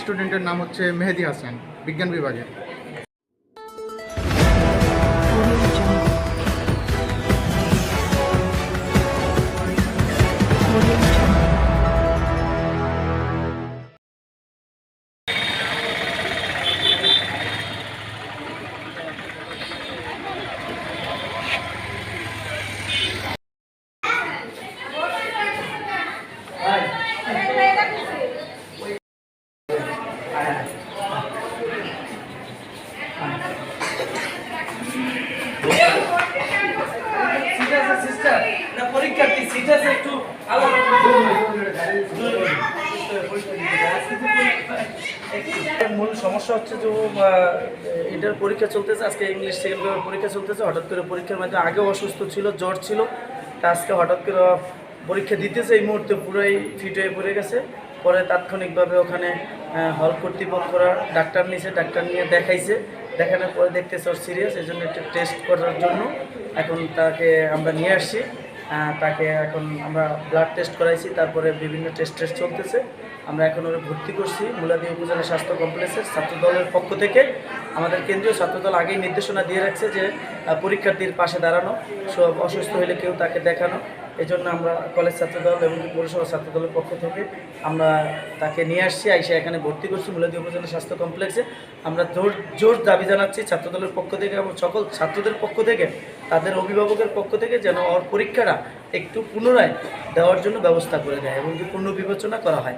স্টুডেন্টের নাম হচ্ছে মেহেদি হাসান বিজ্ঞান বিভাগে। না পরীক্ষার্থী সিট একটু মূল সমস্যা হচ্ছে যে এটার পরীক্ষা চলতেছে, আজকে ইংলিশ সেকেন্ড পেপার পরীক্ষা চলতেছে, হঠাৎ করে পরীক্ষার মধ্যে আগেও অসুস্থ ছিল, জ্বর ছিল, তা আজকে হঠাৎ করে পরীক্ষা দিতেছে, এই মুহূর্তে পুরোই ফিট হয়ে পড়ে গেছে। পরে তাৎক্ষণিকভাবে ওখানে হল কর্তৃপক্ষরা ডাক্তার নিয়েছে ডাক্তার নিয়ে দেখাইছে। দেখানোর পরে দেখতেছে ওর সিরিয়াস এই জন্য একটু টেস্ট করার জন্য এখন তাকে আমরা নিয়ে আসছি। তাকে এখন আমরা ব্লাড টেস্ট করাইছি, তারপরে বিভিন্ন টেস্ট টেস্ট চলতেছে। আমরা এখন ওরা ভর্তি করছি, মুলাদি উপজেলা স্বাস্থ্য কমপ্লেক্সের ছাত্রদলের পক্ষ থেকে। আমাদের কেন্দ্রীয় ছাত্রদল আগেই নির্দেশনা দিয়ে রাখছে যে পরীক্ষার্থীর পাশে দাঁড়ানো, সব অসুস্থ হলে কেউ তাকে দেখানো। এই জন্য আমরা কলেজ ছাত্রদল এবং পৌরসভা ছাত্রদলের পক্ষ থেকে আমরা তাকে নিয়ে আসছি আইসা এখানে ভর্তি করছি। মুলাদি উপজেলা স্বাস্থ্য কমপ্লেক্সে আমরা জোর জোর দাবি জানাচ্ছি ছাত্রদলের পক্ষ থেকে এবং সকল ছাত্রদের পক্ষ থেকে তাদের অভিভাবকের পক্ষ থেকে যেন ওর পরীক্ষাটা একটু পুনরায় দেওয়ার জন্য ব্যবস্থা করে দেয় এবং যে পুনর্বিবেচনা করা হয়।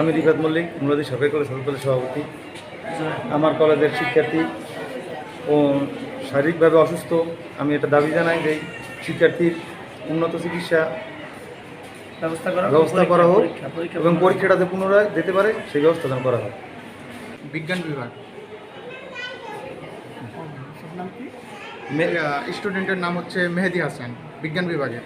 আমি রিফাত মল্লিক মুরাদি সরকারি কলেজ সদর সভাপতি। আমার কলেজের শিক্ষার্থী ও শারীরিকভাবে অসুস্থ। আমি এটা দাবি জানাই যে শিক্ষার্থীর উন্নত চিকিৎসা ব্যবস্থা করা ব্যবস্থা করা হোক এবং পরীক্ষাটাতে পুনরায় দিতে পারে সেই ব্যবস্থা যেন করা হয়। বিজ্ঞান বিভাগ। মে- স্টুডেন্টের নাম হচ্ছে মেহেদি হাসান বিজ্ঞান বিভাগে